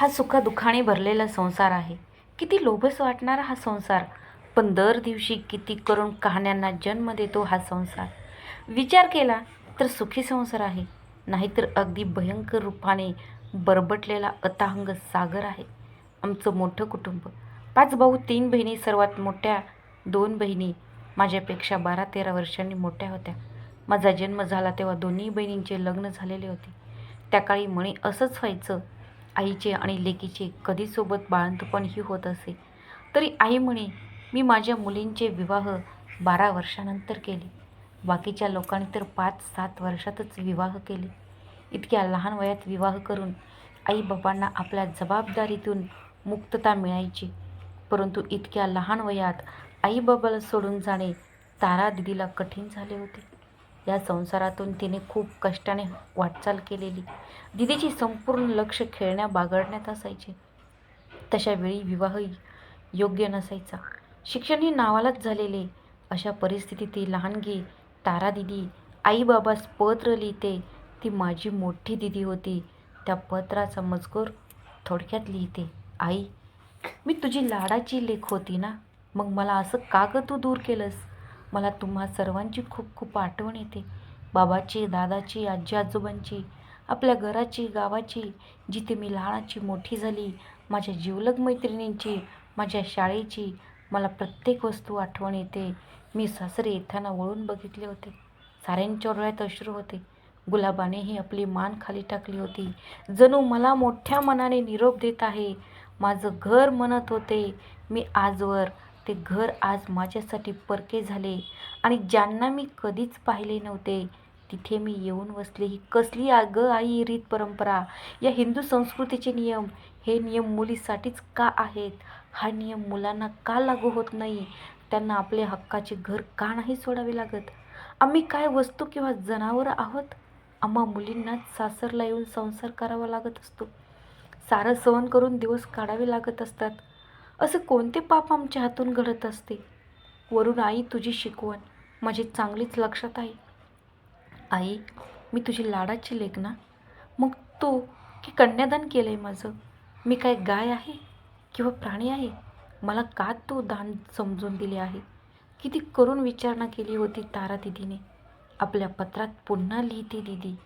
हा सुखदुःखाने भरलेला संसार आहे. किती लोभस वाटणारा हा संसार. पण दर दिवशी किती करून कहाण्यांना जन्म देतो हा संसार. विचार केला तर सुखी संसार आहे. नाहीतर अगदी भयंकर रूपाने बरबटलेला अतांग सागर आहे. आमचं मोठं कुटुंब. पाच भाऊ तीन बहिणी सर्वात मोठ्या दोन बहिणी माझ्यापेक्षा बारा तेरा वर्षांनी मोठ्या होत्या. माझा जन्म झाला तेव्हा दोन्ही बहिणींचे लग्न झालेले होते. त्या काळी म्हणे असंच व्हायचं आईचे आणि लेकीचे कधी सोबत बाळंतपणही होत असे. तरी आई म्हणे मी माझ्या मुलींचे विवाह बारा वर्षानंतर केले. बाकीच्या लोकांनी तर पाच सात वर्षातच विवाह केले. इतक्या लहान वयात विवाह करून आईबाबांना आपल्या जबाबदारीतून मुक्तता मिळायची. परंतु इतक्या लहान वयात आईबाबाला सोडून जाणे तारा दिदीला कठीण झाले होते. या संसारातून तिने खूप कष्टाने वाटचाल केलेली. दिदीची संपूर्ण लक्ष खेळण्या बागडण्यात असायचे. तशा वेळी योग्य नसायचा. शिक्षण हे नावालाच झालेले. अशा परिस्थितीत ती लहानगी तारा दिदी आईबाबास पत्र लिहिते. ती माझी मोठी दिदी होती. त्या पत्राचा मजकूर थोडक्यात लिहिते. आई मी तुझी लाडाची लेख होती ना? मग मला असं का ग तू दूर केलंस? मला तुम्हा सर्वांची खूप खूप आठवण येते. बाबाची दादाची आजी आजोबांची आपल्या घराची गावाची जिथे मी लहानाची मोठी झाली माझ्या जिवलग मैत्रिणींची माझ्या शाळेची मला प्रत्येक वस्तू आठवण येते. मी सासरे येताना वळून बघितले होते. साऱ्यांच्या डोळ्यात अश्रू होते. गुलाबानेही आपली मान खाली टाकली होती. जणू मला मोठ्या मनाने निरोप देत आहे. माझं घर म्हणत होते. मी आजवर ते घर आज माझ्यासाठी परके झाले आणि ज्यांना मी कधीच पाहिले नव्हते तिथे मी येऊन बसले. ही कसली ग आई रीत परंपरा? या हिंदू संस्कृतीचे नियम हे नियम मुलीसाठीच का आहेत? हा नियम मुलांना का लागू होत नाही? त्यांना आपले हक्काचे घर का नाही सोडावे लागत? आम्ही काय वस्तू किंवा जनावरं आहोत? आम्हा मुलींनाच सासरला येऊन संसार करावा लागत असतो. सारं सहन करून दिवस काढावे लागत असतात. असं कोणते पाप आमच्या हातून घडत असते? वरून आई तुझी शिकवण. माझी चांगलीच लक्षात आहे. आई मी तुझी लाडाची लेख ना? मग तू की कन्यादान केलं आहे माझं? मी काय गाय आहे किंवा प्राणी आहे? मला का तू दान समजून दिले आहे? किती करून विचारणा केली होती तारा दिदीने. आपल्या पत्रात पुन्हा लिहिते दिदी.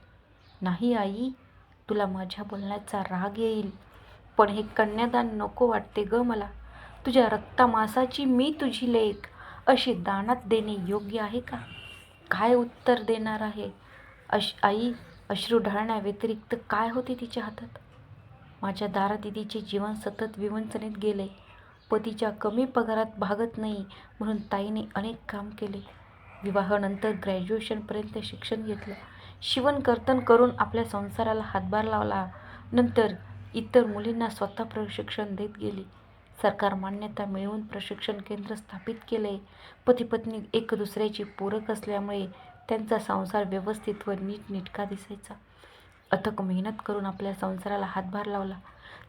नाही आई तुला माझ्या बोलण्याचा राग येईल पण हे कन्यादान नको वाटते ग मला. तुझ्या रक्तामासाची मी तुझी लेख अशी दानात देणे योग्य आहे का? काय उत्तर देणार आहे? अश आई अश्रू ढाळण्याव्यतिरिक्त काय होते तिच्या हातात? माझ्या दारा दिदीचे जीवन सतत विवंचनेत गेले. पतीच्या कमी पगारात भागत नाही म्हणून ताईने अनेक काम केले. विवाहानंतर ग्रॅज्युएशनपर्यंत शिक्षण घेतलं. शिवणकर्तन करून आपल्या संसाराला हातभार लावला. नंतर इतर मुलींना स्वतः प्रशिक्षण देत गेली. सरकार मान्यता मिळवून प्रशिक्षण केंद्र स्थापित केले. पती पत्नी एक दुसऱ्याची पूरक असल्यामुळे त्यांचा संसार व्यवस्थित व नीटनेटका दिसायचा. अथक मेहनत करून आपल्या संसाराला हातभार लावला.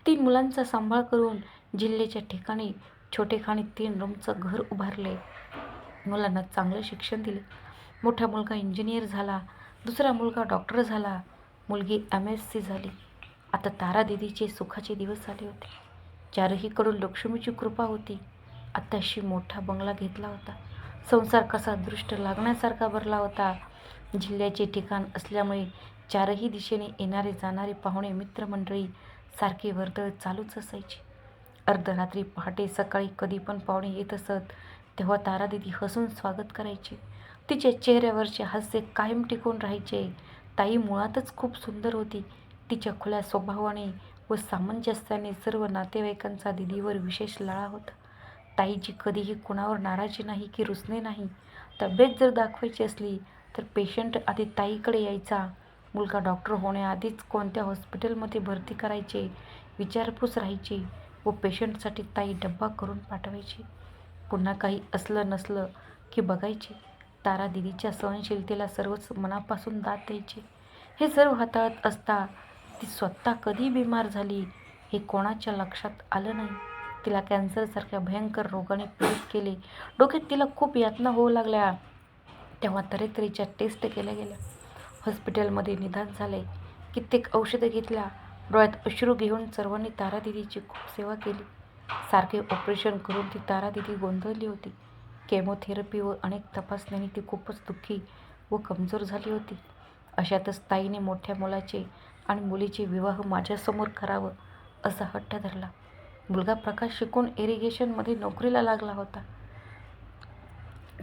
तीन मुलांचा सांभाळ करून जिल्ह्याच्या ठिकाणी छोटेखानी तीन रूमचं घर उभारले. मुलांना चांगलं शिक्षण दिले. मोठा मुलगा इंजिनियर झाला. दुसरा मुलगा डॉक्टर झाला. मुलगी एम एस सी झाली. आता तारा दिदीचे सुखाचे दिवस आले होते. चारहीकडून लक्ष्मीची कृपा होती. आत्ताशी मोठा बंगला घेतला होता. संसार कसा दृष्ट लागण्यासारखा भरला होता. जिल्ह्याचे ठिकाण असल्यामुळे चारही दिशेने येणारे जाणारे पाहुणे मित्रमंडळी सारखे वर्दळ चालूच असायची. अर्धरात्री पहाटे सकाळी कधी पण पाहुणे येत असत तेव्हा तारादिदी हसून स्वागत करायचे. तिच्या चेहऱ्यावरचे हास्य कायम टिकून राहायचे. ताई मुळातच खूप सुंदर होती. तिच्या खुल्या स्वभावाने व सामंजस्याने सर्व नातेवाईकांचा दिदीवर विशेष लळा होता. ताईजी कधीही कुणावर नाराजी नाही की रुसणे नाही. तब्येत जर दाखवायची असली तर पेशंट आधी ताईकडे यायचा. मुलगा डॉक्टर होण्याआधीच कोणत्या हॉस्पिटलमध्ये भरती करायचे विचारपूस राहायची व पेशंटसाठी ताई डब्बा करून पाठवायची. पुन्हा काही असलं नसलं की बघायचे. तारा दिदीच्या सहनशीलतेला सर्वच मनापासून दाद द्यायचे. हे सर्व हाताळत असता ती स्वतः कधी बिमार झाली हे कोणाच्या लक्षात आलं नाही. तिला कॅन्सरसारख्या भयंकर रोगाने पीडित केले. डोक्यात तिला खूप यातना होऊ लागल्या. तेव्हा तऱ्हेतऱ्हेच्या टेस्ट केल्या गेल्या. हॉस्पिटलमध्ये निदान झाले. कित्येक औषधं घेतल्या. डोळ्यात अश्रू घेऊन सर्वांनी तारा दिदीची खूप सेवा केली. सारखे ऑपरेशन करून ती तारा दिदी गोंधळली होती. केमोथेरपी व अनेक तपासण्याने ती खूपच दुःखी व कमजोर झाली होती. अशातच ताईने मोठ्या मुलाचे आणि मुलीचे विवाह माझ्यासमोर करावं असा हट्ट धरला. मुलगा प्रकाश शिकून इरिगेशनमध्ये नोकरीला लागला होता.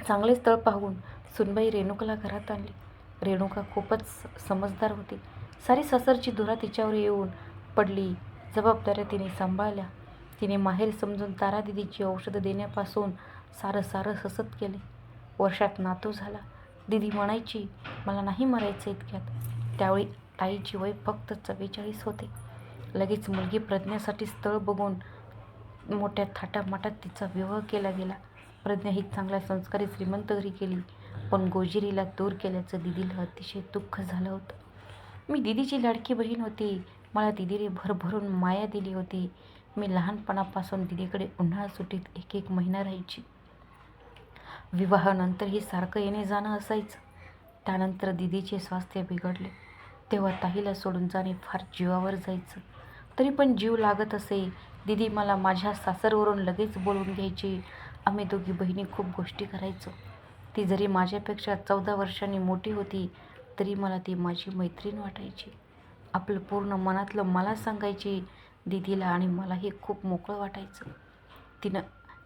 चांगले स्थळ पाहून सुनबाई रेणुकाला घरात आणली. रेणुका खूपच समजदार होती. सारी सासरची धुरा तिच्यावर येऊन पडली. जबाबदाऱ्या तिने सांभाळल्या. तिने माहेर समजून तारा दिदीची औषधं देण्यापासून सारं सारं हसत केले. वर्षात नातू झाला. दिदी म्हणायची मला नाही मरायचं इतक्यात. त्यावेळी ताईची वय फक्त चव्वेचाळीस होते. लगेच मुलगी प्रज्ञासाठी स्थळ बघून मोठ्या थाटामाटात तिचा विवाह केला गेला. प्रज्ञा ही चांगल्या संस्कारी श्रीमंत घरी गेली पण गोजिरीला दूर केल्याचं दिदीला अतिशय दुःख झालं होतं. मी दिदीची लाडकी बहीण होती. मला दिदीने भरभरून माया दिली होती. मी लहानपणापासून दिदीकडे उन्हाळा सुट्टीत एक एक महिना राहायची. विवाहानंतरही सारखं येणे जाणं असायचं. त्यानंतर दिदीचे स्वास्थ्य बिघडले. तेव्हा ताईला सोडून जाणे फार जीवावर जायचं. तरी पण जीव लागत असे. दिदी मला माझ्या सासरवरून लगेच बोलवून घ्यायची. आम्ही दोघी बहिणी खूप गोष्टी करायचो. ती जरी माझ्यापेक्षा चौदा वर्षांनी मोठी होती तरी मला ती माझी मैत्रीण वाटायची. आपलं पूर्ण मनातलं मला सांगायची दिदीला आणि मलाही खूप मोकळं वाटायचं. तिनं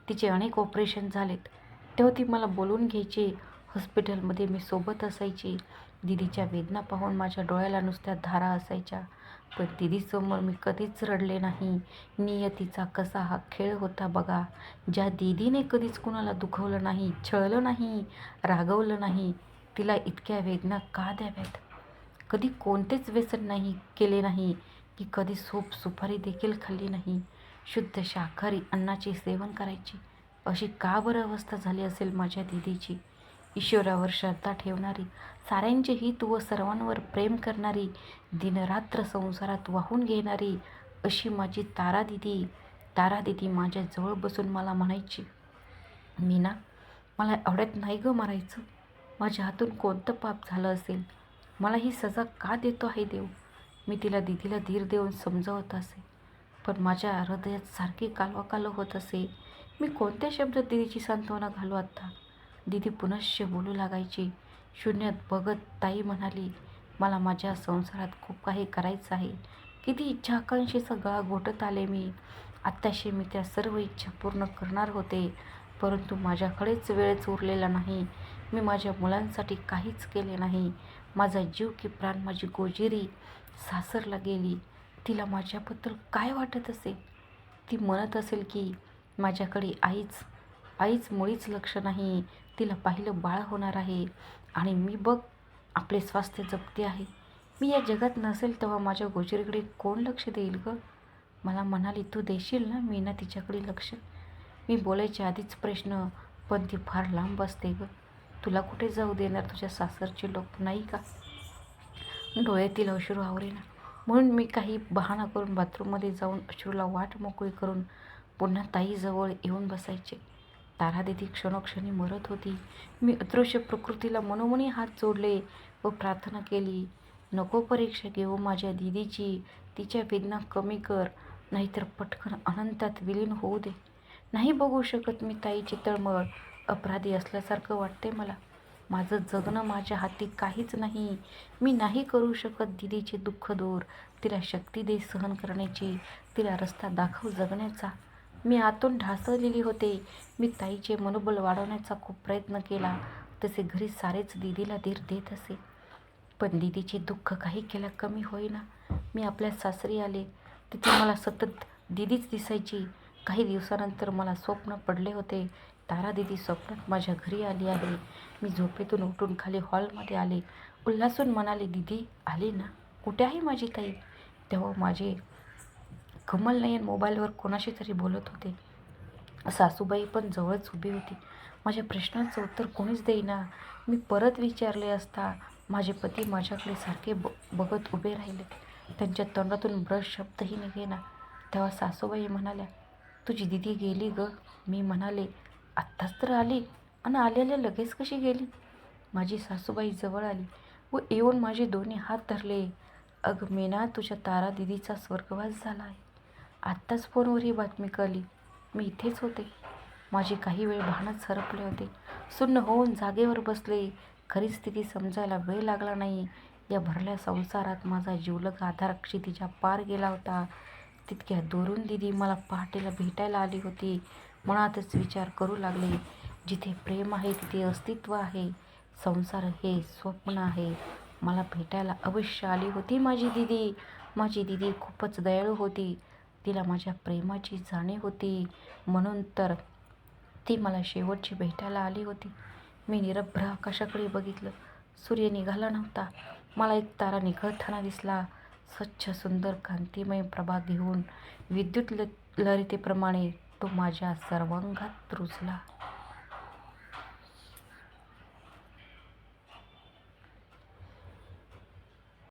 तिचे अनेक ऑपरेशन झालेत. तेव्हा ती मला बोलवून घ्यायची. हॉस्पिटलमध्ये मी सोबत असायची. दिदीच्या वेदना पाहून माझ्या डोळ्याला नुसत्या धारा असायच्या. पण दिदीसमोर मी कधीच रडले नाही. नियतीचा कसा हा खेळ होता बघा. ज्या दिदीने कधीच कुणाला दुखवलं नाही छळलं नाही रागवलं नाही तिला इतक्या वेदना का द्याव्यात? कधी कोणतेच व्यसन नाही केले नाही की कधी सूप सुपारी देखील खाल्ली नाही. शुद्ध शाकाहारी अन्नाचे सेवन करायची. अशी का बरं अवस्था झाली असेल माझ्या दिदीची? ईश्वरावर श्रद्धा ठेवणारी साऱ्यांचे हित व सर्वांवर प्रेम करणारी दिनरात्र संसारात वाहून घेणारी अशी माझी तारा दिदी तारा दिदी माझ्या जवळ बसून मला म्हणायची मीना मला आवडत नाही गं मारायचं. माझ्या हातून कोणतं पाप झालं असेल? मला ही सजा का देतो आहे देव? मी तिला दिदीला धीर देऊन समजावत असे. पण माझ्या हृदयात सारखी कालवाकाल होत असे. मी कोणत्या शब्दात दिदीची सांत्वना घालू आता? दिदी पुनश्च बोलू लागायची. शून्यात बघत ताई म्हणाली मला माझ्या संसारात खूप काही करायचं आहे. किती इच्छा आकांक्षेचा गळा घोटत आले मी. आत्ताशी मी त्या सर्व इच्छा पूर्ण करणार होते परंतु माझ्याकडेच वेळच उरलेला नाही. मी माझ्या मुलांसाठी काहीच केले नाही. माझा जीव की प्राण माझी गोजिरी सासरला गेली. तिला माझ्याबद्दल काय वाटत असेल? ती म्हणत असेल की माझ्याकडे आईच आईच मुळीच लक्ष नाही. तिला पाहिलं बाळ होणार आहे. आणि मी बघ आपले स्वास्थ्य जपते आहे. मी या जगात नसेल तेव्हा माझ्या गोचरीकडे कोण लक्ष देईल गं? मला म्हणाली तू देशील ना? मी ना तिच्याकडे लक्ष. मी बोलायच्या आधीच प्रश्न पण ती फार लांब असते गं. तुला कुठे जाऊ देणार तुझ्या सासरचे लोक नाही का? डोळ्यातील अश्रू आवरेना म्हणून मी काही बहाणा करून बाथरूममध्ये जाऊन अश्रूला वाट मोकळी करून पुन्हा ताईजवळ येऊन बसायचे. तारादिदी क्षणोक्षणी मरत होती. मी अदृश्य प्रकृतीला मनोमनी हात जोडले व प्रार्थना केली नको परीक्षा घेऊ माझ्या दिदीची तिच्या वेदना कमी कर नाहीतर पटकन अनंतात विलीन होऊ दे. नाही बघू शकत मी ताईची तळमळ अपराधी असल्यासारखं वाटते मला. माझं जगणं माझ्या हाती काहीच नाही. मी नाही करू शकत दिदीचे दुःख दूर. तिला शक्ती दे सहन करण्याची तिला रस्ता दाखव जगण्याचा. मी आतून ढासळलेली होते. मी ताईचे मनोबल वाढवण्याचा खूप प्रयत्न केला. तसे घरी सारेच दिदीला धीर देत असे. पण दिदीचे दुःख काही केला कमी होईना. मी आपल्या सासरी आले. तिथे मला सतत दिदीच दिसायची. काही दिवसानंतर मला स्वप्न पडले होते. तारा दिदी स्वप्नात माझ्या घरी आली आहे. मी झोपेतून उठून खाली हॉलमध्ये आले. उल्हासून म्हणाले दिदी आली ना? कुठे आहे माझी ताई? तेव्हा माझे कमल नयन मोबाईलवर कोणाशी तरी बोलत होते. सासूबाई पण जवळच उभी होती. माझ्या प्रश्नांचं उत्तर कोणीच देईना. मी परत विचारले असता माझे पती माझ्याकडे सारखे ब बघत उभे राहिले. त्यांच्या तोंडातून ब्रश शब्दही निघेना. तेव्हा सासूबाई म्हणाल्या तुझी दिदी गेली ग. मी म्हणाले आत्ताच तर आली. आणि आलेल्या लगेच कशी गेली? माझी सासूबाई जवळ आली व येऊन माझे दोन्ही हात धरले. अगं मेना तुझ्या तारा दिदीचा स्वर्गवास झाला आहे. आत्ताच फोनवर ही बातमी कळली. मी इथेच होते. माझे काही वेळ भानच सरपले होते. सुन्न होऊन जागेवर बसले. खरी स्थिती समजायला वेळ लागला नाही. या भरल्या संसारात माझा जीवलग आधार क्षितिजा पार गेला होता. तितक्या दुरून दिदी मला पहाटेला भेटायला आली होती. मनातच विचार करू लागले. जिथे प्रेम आहे तिथे अस्तित्व आहे. संसार हे स्वप्न आहे. मला भेटायला अवश्य आली होती माझी दिदी. माझी दिदी खूपच दयाळू होती. तिला माझ्या प्रेमाची जाणीव होती. म्हणून तर ती मला शेवटची भेटायला आली होती. मी निरभ्र आकाशाकडे बघितलं. सूर्य निघाला नव्हता. मला एक तारा निघळताना दिसला. स्वच्छ सुंदर कांतिमय प्रभा घेऊन विद्युत ल लहरीतेप्रमाणे तो माझ्या सर्वांगात रुजला.